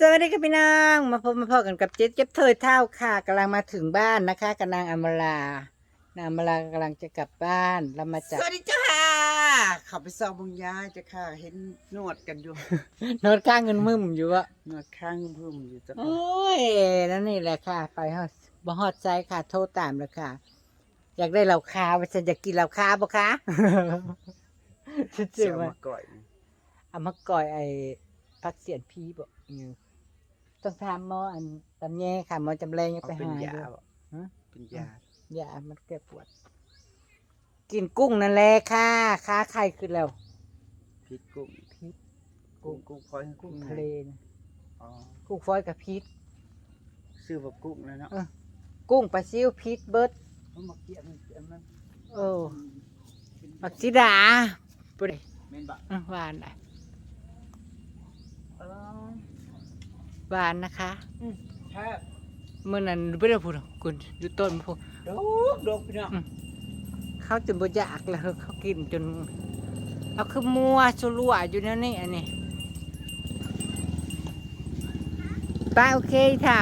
สวัสดีค่ะพี่นางมาพบมาพอกันกับเจ๊เจ็บเธอเท่าค่ะกำลังมาถึงบ้านนะคะกับนางอมรานางอมรากำลังจะกลับบ้านเรามาจากสวัสดีจ้าค่ะขับไปซองบงยาจ้ะค่ะ เห็นนวดกันอยู่โนดข้างเงินมึมอยู่อะนวดข้างเพิ่มอยู่จ้ะโอ้ยนั่นนี่แหละค่ะ ไปฮอดบ่ฮอดใจค่ะ โทรตามเลยค่ะ อยากได้เหล้าคาวฉันจะกินเหล้าคาวบ่คะเสีชื่ยอวว่ามาก่อยเอามาก่อยไอ้พักเสียนพีบ่อือ ต้องถามหมออันตำแยค่ะหมอจำแรงยังเอาไปเป็นหาอยายู่ บ่ฮะ เป็นยายามันแก้ปวด กินกุ้งนั่นแหละค่ะค้าไข่ขึ้นแล้ว พิษกุ้งพิษกุ้งกุ้งพลอยกุ้กุ้งงทะเลนะอ๋อกุ้งฟอยกับพิษ ซื้อแบบกุ้งแล้วเนาะเออ กุ้งปลาซิวพิษเบิดมันมาเกี่ยมันเกี่ยมันโอ้บักซิดาปุ้ยเมนบะอื้อหวานอะ เออ หวานนะคะแท้เมื่อนั้นไม่ได้พูดหรอกคุณอยู่ต้นพูดโดกโดกพี่น้องเขาจนบ่อยากแล้วเขากินจนเอาคือมัวสุรัวอยู่นั่นนี่อันนี้ไป้าโอเคเท่า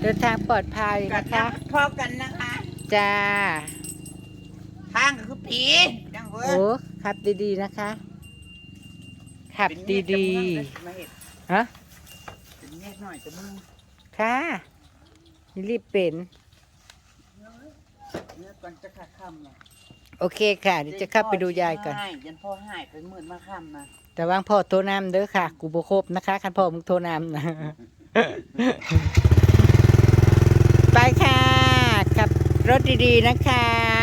เดินทางปลอดภัยกันะนคะพอกันนะคะจ้าทางก็คือผีดังเว้ยโอ้ขับดีๆนะคะ ขับเป็นดีเมียจะมึงนะมาเห็ดๆฮะ เป็นเมียหน่อยจะมึงค่ะรีบเป็นเนื้อก่อนจะขาดคำเนาะโอเคค่ะเดี๋ยวจะเข้าไปดูยายก่อนให้ยันพ่อให้ไปหมื่นมาค่ำนะแต่ว่างพ่อโทรนำเด้อค่ะ กูบ่ครบนะคะ คันพ่อมึงโทรนำนะ ไปค่ะขับรถดีๆนะคะ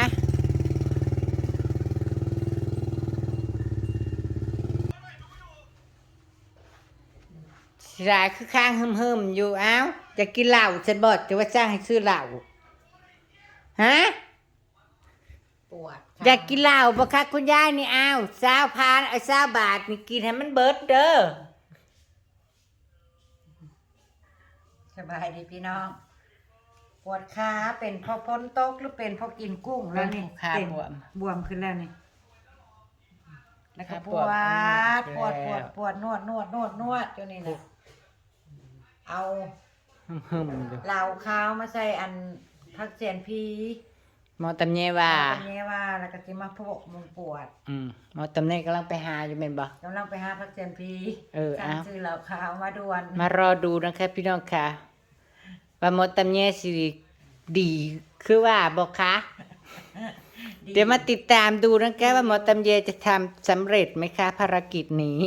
สายคือข้างหึมๆอยู่เอ้าจะกินเหล้าฉันบอกจะว่าจ้างให้ซื้อเหล้าฮะปวดอยากกินเหล้าปะคะคุณยายนี่อ้าวสาวพานไอ้สาวบาทนี่กินให้มันเบิดเด้อสบายดีพี่น้อง ปวดขาเป็นเพราะพ้นตกหรือเป็นเพราะกินกุ้งแล้วนี่ขาเป็นบวม บวมขึ้นแล้วนี่แล้วก็ขาปบววมดปวดปแล้ววดปวดนวดนวดนวดนวดจนนี่นะ เอาหึมๆอยู่เหล่าข้าวมาใส่อันพักเสียนพีหมอตำเนว่า อันนี้ว่าแล้วก็จะมาพกมันปวดอืมหมอตำเนกำลังไปหาอยู่เป็นบ่ กำลังไปหาพักเสียนพีเออสั่งเอา ซื้อเหล่าข้าวมาด่วนมารอดูนะคะพี่น้องค่ะ ว่าหมอตำเนสิดีคือว่าบอกคะเดี๋ยวมาติดตามดูนะคะว่าหมอตำเยจะทำสำเร็จไหมคะภารกิจนี้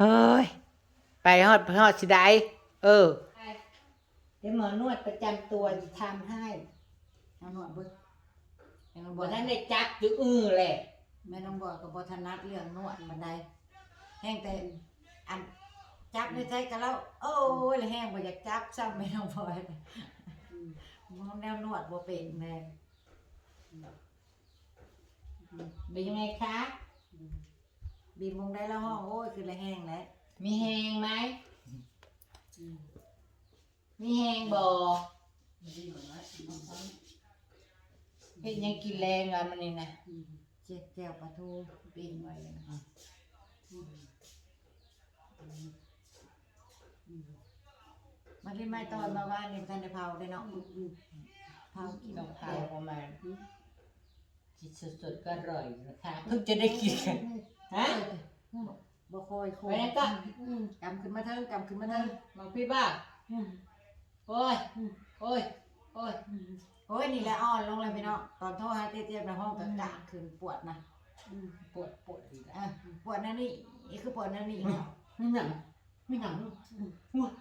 เฮ้ย ไปฮอดไปฮอดสิได้เออ เดี๋ยวหมอนวดประจำตัวจะทำให้เอาหนวดเบึ้งแม่น้องบบัวท่านได้จักหรืออื้อแหละแม่น้องบัวกับบทนัดเรื่องนวดบันไดแห้งแต่อันจับในใจกันแล้ว โอ้ยแล้วแห้งบ่อยากจับซ้ำแม่น้องบัวมองแนวนวดบ่เป็นแม่เป็นยังไงคะ บีบมงได้แล้วห้องโอ้ยคือละแห้งแล้วมีแหงไหมมีแหงบ่เห็นยังกินแรงอะมันนี่นะเจ็ดแก้วปลาทูปิ้งไว้นะมันที่ไม่ตอนมาว่านี่ท่านได้เผาได้เนาะเผากินต้องเผาประมาณจิตสดๆก็อร่อยนะคะเพิ่งจะได้กินกัน ฮะบ่คอยโคไปนั่นก็กำขึ้นมาเทิงกำขึ้นมาเทิงมองพี่บ้าโอ้ยโอ้ยโอ้ยโอ้ยนี่แหละอ่อนลงเลยพี่เนาะตอนโทรหาเตี้ยๆในห้องกะกะขึ้นปวดนะปวดปวดดีแล้วอะปวดนั่นนี่นี่คือปวดนั่นนี่เนาะไม่หนังไม่หนังว้าย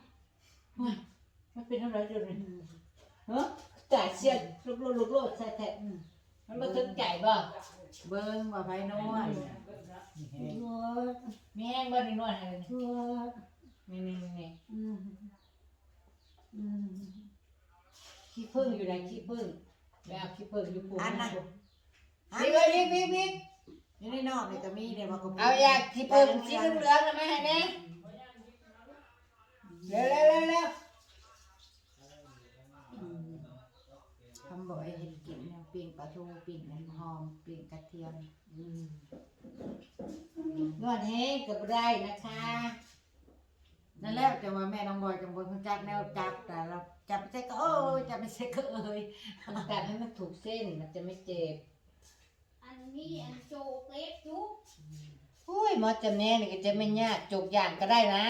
ว้ายมันเป็นอะไรเดี๋ยวนี้เฮ้จ่ายเสียลุกโลดลุกโลดใส่แทะมันมาถึงใจบ่เบิ้งว่าไผนวด มีแห้งบ่นี่นวดให้เลยนี่นี่นี่นี่อืมอืมขี้ผึ้งอยู่ไหนขี้ผึ้งไปเอาขี้ผึ้งอยู่ปุ่มอันน่ะนี่เลยนี่พี่พี่นี่ในนอกนี่ก็มีเดี๋ยวว่ากระปุกเอาอยากขี้ผึ้งสีเหลืองๆนะแม่ให้แน่เร็วเร็วเร็วเร็วอืมทำบ่อยเห็นกินเนี่ยปิ้งปลาทูปิ้งน้ำหอมปิ้งกระเทียมออืม นวดให้กับได้นะคะ นั่นแหละจะว่าแม่น้องบอยจังบนจักแนวจับแต่เราจับไม่ใช่ก็เอ้ยจับไม่ใช่ก็เอ้ยต้องการให้มันถูกเส้นมันจะไม่เจ็บ อันนี้อันโจกเล็กจุ๊บอุ้ยหมอจะแม่นี่ก็จะไม่ยากจกอย่างก็ได้นะ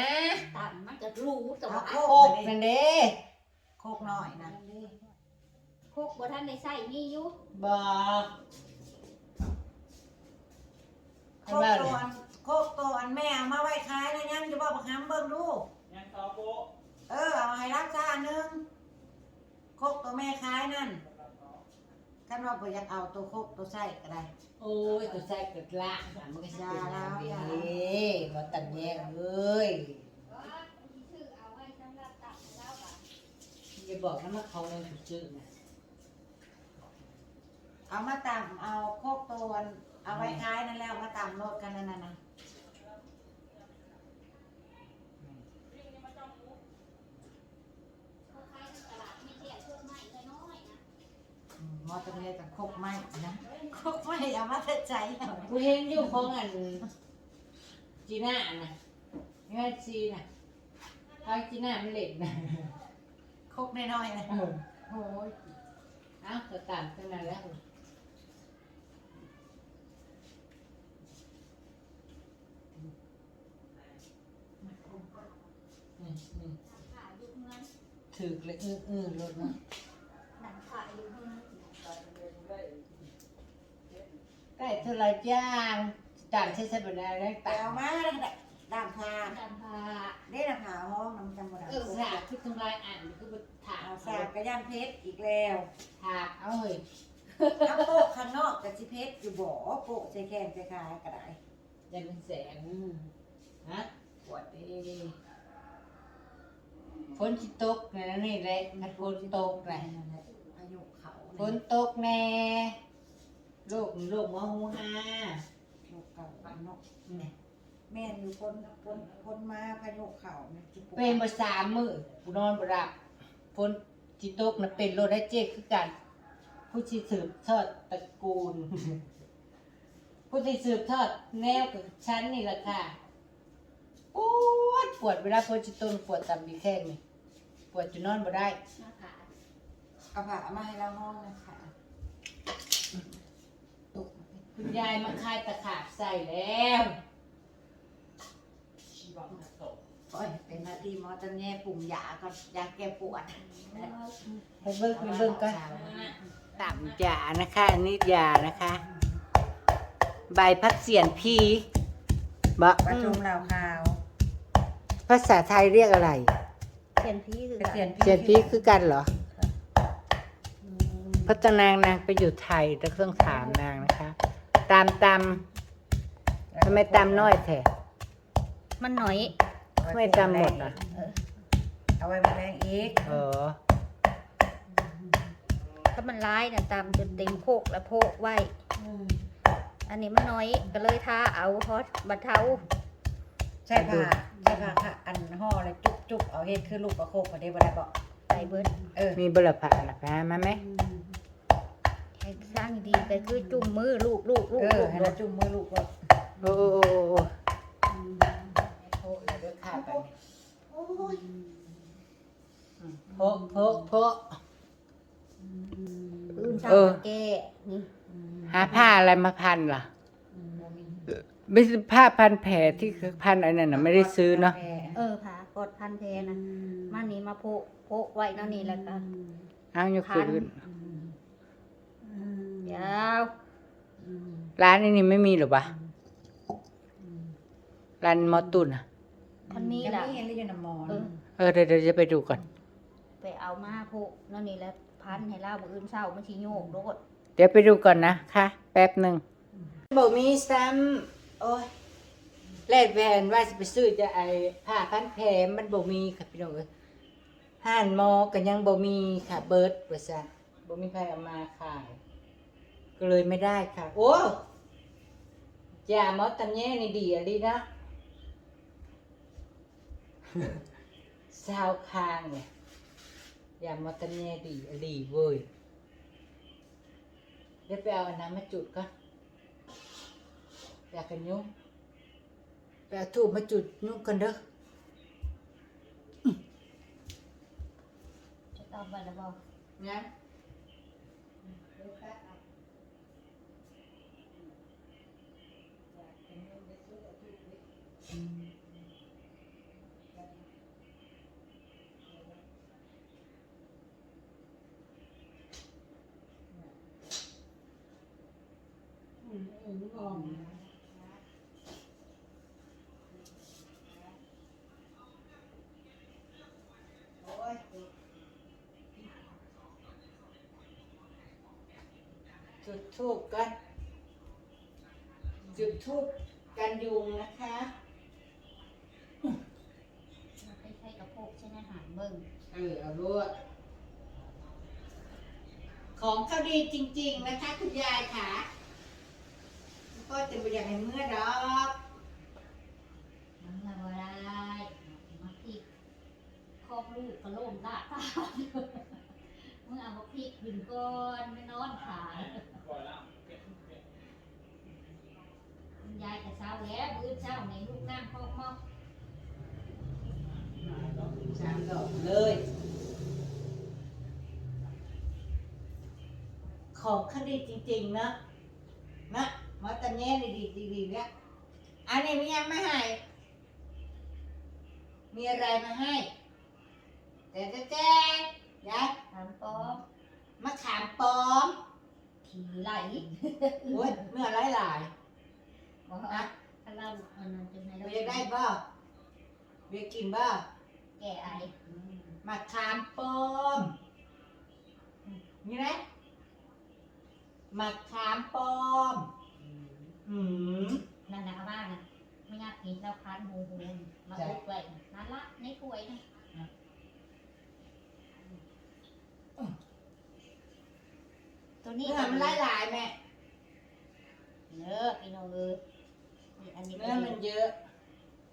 ตัดมันจะรู้แต่เอาว่าโคโคกกไปนั่นเด้เด้โคกหน่อยนะพวกบ่ท่านได้ใส่นี่อยู่บอก โคกตัวอันโคกตัวอันแม่เอามาไว้ขายนะยังจะบอกบักหำเบิ่งดูยังต่อโบะเออเอาให้รักษาอันหนึงโคกตัวแม่ขายนั่นกันว่าบ่อยากเอาตัวโคกตัวไส้ก็ได้ โอ้ยตัวใส่กระละมันก็ใช่ยาแล้วยาเด้หมอตันแยกเอ้ยว่าชื่อเอาไว้สำหรับตัดแล้วอะอย่าบอกนะว่าเขาเลยถูกชื่อนะเอามาตำเอาโคกตัวอัน เอาไว้ขายนั่นแล้วมาตำโนดกันนั่นน่ะนะเขาขายในตลาดไม่ใช่ช่วงใหม่น้อยๆนะอืมหมอตัวนี้กับโคกไม้นะโคกไม้เอามาแต่ใจเอากูเห็นอยู่ของอันจีน่าน่ะเงินซีน่ะเอาจีน่ามันเหล็กนะโคกน้อยๆนะเออโอ้ยเอ้าก็ตามตั้งนานแล้วอืมอืม ขายอยู่เงิน ถือเลยอื้ออื้อรถนะหนังขายอยู่เงินใกล้เท่าไรจ้างต่างใช้สบันอะไรไปต่างเอามาด่างพาดันพาได้ด่างพาห้องน้ำจำบ่ได้เออสากคือทำลายอ่านคือไปถากเอาเอาสากกระย่านเพชรอีกแล้วถากเอาเฮ้ยถ้าโปะข้างนอกกับสิเพชรอยู่บ่โปะใส่แขนใส่ขาก็ได้อยังเป็นแสงฮะปวดเด้ ฝนสิตกนะนี่แหละมันฝนตกแหละพายุเขาฝนตกแน่โลกโลกมะฮูฮาลูกเก่าบ้านนอกอืมแม่นอยู่คนคนคนมาพายุเขาเนี่ยสิปวดเป็นมาสามมื้อกูนอนบ่หลับฝนสิตกนะเป็นโลได้เจ๊คือกัน ผู้ที่สืบทอดตระกูล ผู้ที่สืบทอดแนวกับฉันนี่แหละค่ะปวดปวดเวลาฝนสิตกปวดตามบีแข้งนี่ ปวดจนนอนบ่ได้หน้าขาเอาผ้ามาให้เราห้องนะคะคุณยายมาคายตะขาบใส่แล้วชีวังโตะโอ้ยเป็นหน้าที่หมอจะแง่ปุ่มยาก่อนยาแก้ปวดไปเบิ่งไปเบิ่งกันต่ำยานะคะอันนี้ยานะคะ ใบพัดเสียนพีบะประชุมเราข่าว ภาษาไทยเรียกอะไร เขียนพี่คือเสียนเสียนพีคือกันเหรอ พัฒนางนางไปอยู่ไทยแต่ต้องถามนางนะคะ ตามตามทำไมตามน้อยแท้มันหน่อยทำไมตามหมดอะเอาไว้มาแรงอีกเออถ้ามันร้ายเนี่ยตามจนเต็มโคกและโพกไว้อันนี้มันน้อยก็เลยทาเอาฮอตบัดเทา ใช่ผ้าใช่ผ้าค่ะอันห่อเลยจุกจุกเอาเฮ็ดคือลูกประโคบมาได้บ่ได้บอกใส่เบิดเออมีบลพะนะพามาไหมให้สร้างดีก็คือจุ่มมือลูกลูกลูกเออลูกให้เราจุ่มมือลูกว่าโอ้โอ้โอ้โอ้โอ้แล้วเดี๋ยวขาไปโพะโพะโพะอื่นเศร้าเออแก้นี่หาผ้าอะไรมาพันล่ะ ไม่ใช่ผ้าพันแผลที่คือพันอันนั้นน่ะไม่ได้ซื้อเนาะเออผากดพันแพนะมานี่มาโพกโพกไว้นั่นนี่แล้วก็เอาอยู่คืนยาวร้านนี้นี่ไม่มีหรอวะร้านมอตุนอะท่านนี้ยังล่ะไม่เห็นเลยอยู่น้ำมอนเออเออเดี๋ยวเดี๋ยวจะไปดูก่อน ไปเอามาโพกนั่นนี่แล้วพันให้เล่ามืออื่นเศร้ามันชิโยกโลดเดี๋ยวไปดูก่อนนะคะแป๊บหนึ่งบอกมีซ้ำ โอ้ยแลดแวนว่าจะไปซื้อจะไอผ้าพันแผลมันบ่มีค่ะพี่น้องเอ้ยห่านหมอกันยังบ่มีค่ะเบิร์ดว่าซะบ่มีใครเอามาขายก็เลยไม่ได้ค่ะ โอ้ยาหมอตำแย่นี่ดีอะลีนะสาวคางเนี่ยยาหมอตำแย่ดีอะลีเว้ยเดี๋ยวไปเอาอันน้ำมาจุดก่อน กันยุ่งไปเอาทูบมาจุดยุ่งกันเด้อจะตอบไปแล้วบอกนะ จุดทูบกันจุดทูบกันยุงนะคะมันไม่ใช่กระโปงใช่ไหมหางเบิ่งเออเอาลวดของเขาดีจริง ๆ นะคะ คุณยายค่ะก็จะไม่อยากให้เมื่อดอกมันละบ่ได้มาพริกครอบลูกกระโลมด่าตาเมื่อเอามาพริกขึ้นก่อนไม่นอนขา ก่อนแล้วเปลี่ยนเปลี่ยนคุณยายแต่เช้าแล้วมื้อเช้าในลูกน้ำคอกมอกสามดอกเลย ของเขาดีจริงๆเนอะนะหมาตาแง่ดีดีดีๆเนี่ยอันนี้มียังไม่ให้ มีอะไรมาให้ แต่แต่แต่ยายถามปอมมะขามปลอมขี่ ไหลโอ้ยเมื่อไรหลายบอกๆนะถ้าเราอันนั้นจะให้เราเราอยากได้บ่เบียกินบ่แก่ไอมะขามปลอมนี่นะมะขามปลอมอืมนั่นนะบ้านน่ะไม่อยากกินเราคันหูหูมาจ้ะอุดไว้นั่นละในถ้วยนะ ตัวนี้เนื้อมันหลายหลายๆแม่เนื้อพี่น้องเอ้ยนี่อันนี้เนื้อมันเยอะ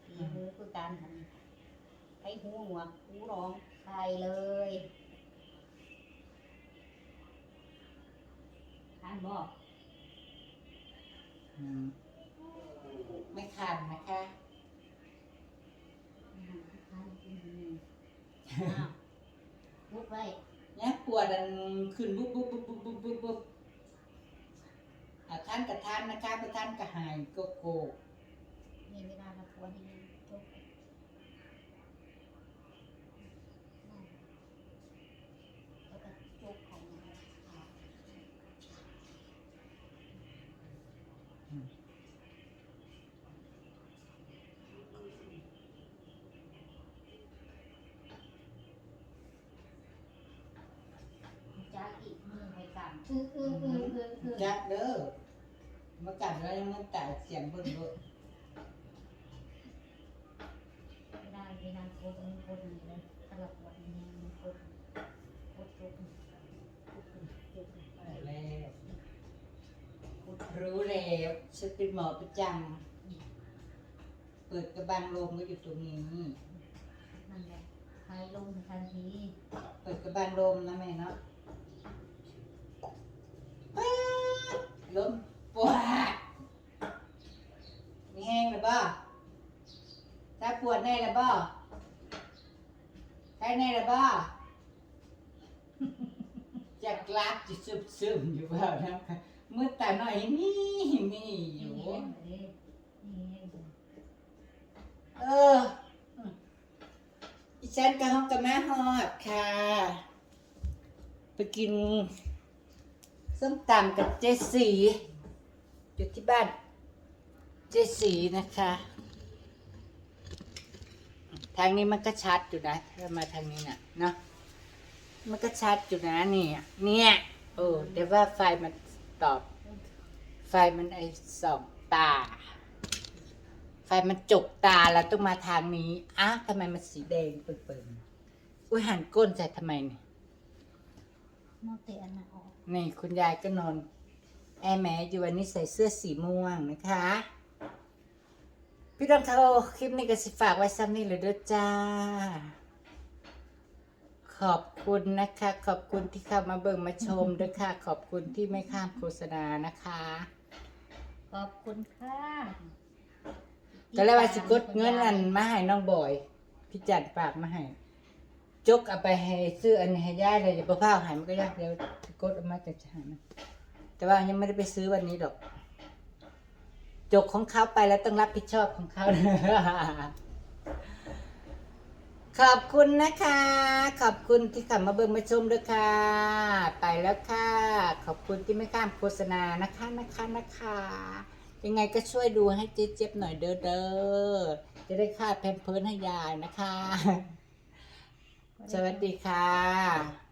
นี่คือคือการทำให้หูหนวกหูร้องใส่เลยทานบอกอืมไม่คันนะคะทานกินอ้าวพูดไว้เนี่ยปวดดันขึ้นบุ๊บบุ๊บบุ๊บบุ๊บบุ๊บบุ๊บท่านกับท่านนะคะประท่านกับหายโกโก้มีเวลามาปวนให้จบแล้วก็จบของมัน จ้าอีกมือไปกันคือคือคือคือคือ จักเด้อมากัดแล้วยังมันแต่เสียงเบิ่งด้วยไม่ได้ไม่ได้โคตรโคตรนี้เลยสลับวันนี้มันโคตรโคตรโคตรโคตรโคตรแล้วรู้แล้วฉันเป็นหมอประจำเปิดกระบังลมก็อยู่ตรงนี้นั่นแหละหายลงทันทีเปิดกระบังลมนะแม่เนาะ ปึ๊ดลมปวดมีแห้งหรือบ่ถ้าปวดแน่หรือบ่ใช่แน่หรือบ่จะกลับจะซึมซึมอยู่บ่านะคะมือแตาหน่อยมีมีอยู่นี่อยนี่เอออีฉันกับห้องกับแม่ฮอดค่ะ ไปกิน ส้มตำกับเจสีอยู่ที่บ้าน เจสีนะคะ ทางนี้มันก็ชัดอยู่นะถ้ามาทางนี้น่ะเนาะมันก็ชัดอยู่นะนี่เนี่ยโอ้แต่ว่าไฟมันตอบ ไฟมันไอสองตา ไฟมันจกตาแล้วต้องมาทางนี้อ้าทำไมมันสีแดงเปิ่นๆอุ้ยหันก้นใส่ทำไมเนี่ยมอเตอันนั้นออก นี่คุณยายก็นอนแอร์แม้อยู่วันนี้ใส่เสื้อสีม่วงนะคะ พี่ต้องเขาคลิปนี้ก็สิฝากไว้ซ้ำนี่เลยเด้วยจ้า ขอบคุณนะคะ ขอบคุณที่เข้ามาเบิ่งมาชมด้วยค่ะ ขอบคุณที่ไม่ข้ามโฆษณานะคะขขอบคุณค่ะก็เลยว่าสิกดเงินอันมาให้น้องบอย พี่จัดฝากมาให้ จกเอาไปให้ซื้ออันให้ย่าเลยเดี๋ยวพ่อหายมันก็ยากเดี๋ยวกดเอามาจากชานะแต่ว่ายังไม่ได้ไปซื้อวันนี้ดอก จกของเขาไปแล้วต้องรับผิดชอบของเขา ขอบคุณนะคะ ขอบคุณที่ขับมาเบิ่งมาชมด้วยค่ะ ไปแล้วค่ะ ขอบคุณที่ไม่ข้ามโฆษณานะคะนะคะนะคะ ยังไงก็ช่วยดูให้เจ๊เจ็บหน่อยเด้อเด้อจะได้ค่าแพมเพิร์สให้ยายนะคะ สวัสดีค่ะ